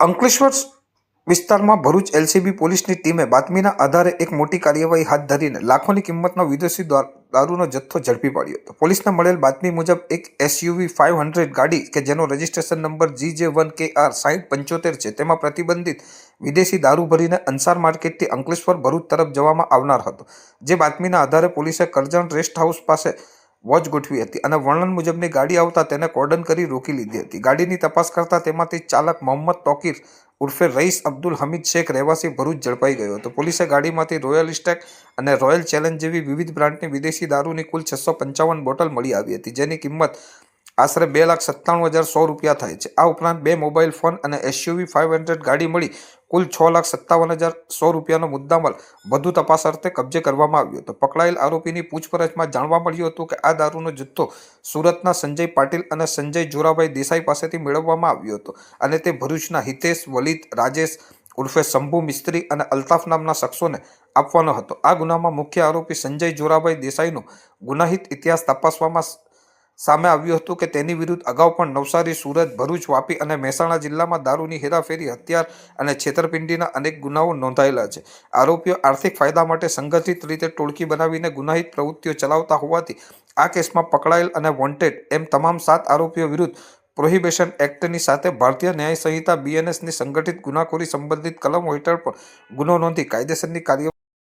અંકલેશ્વર વિસ્તારમાં ભરૂચ એલસીબી પોલીસની ટીમે બાતમીના આધારે એક મોટી કાર્યવાહી હાથ ધરીને લાખોની કિંમતનો વિદેશી દારૂનો જથ્થો ઝડપી પાડ્યો હતો. પોલીસને મળેલ બાતમી મુજબ, એક એસયુવી ફાઇવ હંડ્રેડ ગાડી કે જેનો રજિસ્ટ્રેશન નંબર જી જે વન કે આર સાઠ પંચોતેર છે, તેમાં પ્રતિબંધિત વિદેશી દારૂ ભરીને અંસાર માર્કેટથી અંકલેશ્વર ભરૂચ તરફ જવામાં આવનાર હતો. જે બાતમીના આધારે પોલીસે કરજણ રેસ્ટ હાઉસ પાસે વોચ ગોઠવી હતી અને વર્ણન મુજબની ગાડી આવતા તેને કોર્ડન કરી રોકી લીધી હતી. ગાડીની તપાસ કરતા તેમાંથી ચાલક મોહમ્મદ તોકીર ઉર્ફે રઈસ અબ્દુલ હમીદ શેખ રહેવાસી ભરૂચ ઝડપાઈ ગયો હતો. પોલીસે ગાડીમાંથી રોયલ સ્ટેક અને રોયલ ચેલેન્જ જેવી વિવિધ બ્રાન્ડની વિદેશી દારૂની કુલ છસો પંચાવન બોટલ મળી આવી હતી, જેની કિંમત આશરે બે લાખ સત્તાણું હજાર સો રૂપિયા થાય છે. આ ઉપરાંત બે મોબાઈલ ફોન અને એસયુવી ફાઇવ હંડ્રેડ ગાડી મળી કુલ છ લાખ સત્તાવન હજાર સો રૂપિયાનો મુદ્દામાલ વધુ તપાસ અર્થે કબજે કરવામાં આવ્યો હતો. પકડાયેલ આરોપીની પૂછપરછમાં જાણવા મળ્યું હતું કે આ દારૂનો જથ્થો સુરતના સંજય પાટીલ અને સંજય જોરાભાઈ દેસાઈ પાસેથી મેળવવામાં આવ્યો હતો અને તે ભરૂચના હિતેશ, વલિત, રાજેશ, ઉર્ફે શંભુ મિસ્ત્રી અને અલ્તાફ નામના શખ્સોને આપવાનો હતો. આ ગુનામાં મુખ્ય આરોપી સંજય જોરાભાઈ દેસાઈનો ગુનાહિત ઇતિહાસ તપાસવામાં સામે આવ્યું હતું કે તેની વિરુદ્ધ અગાઉ પણ નવસારી, સુરત, ભરૂચ, વાપી અને મહેસાણા જિલ્લામાં દારૂની હેરાફેરી હથિયાર અને છેતરપિંડીના અનેક ગુનાઓ નોંધાયેલા છે. આરોપીઓ આર્થિક ફાયદા માટે સંગઠિત રીતે ટોળકી બનાવીને ગુનાહિત પ્રવૃત્તિઓ ચલાવતા હોવાથી આ કેસમાં પકડાયેલ અને વોન્ટેડ એમ તમામ સાત આરોપીઓ વિરુદ્ધ પ્રોહિબેશન એક્ટની સાથે ભારતીય ન્યાય સંહિતા બીએનએસની સંગઠિત ગુનાખોરી સંબંધિત કલમો હેઠળ પણ ગુનો નોંધી કાયદેસરની કાર્ય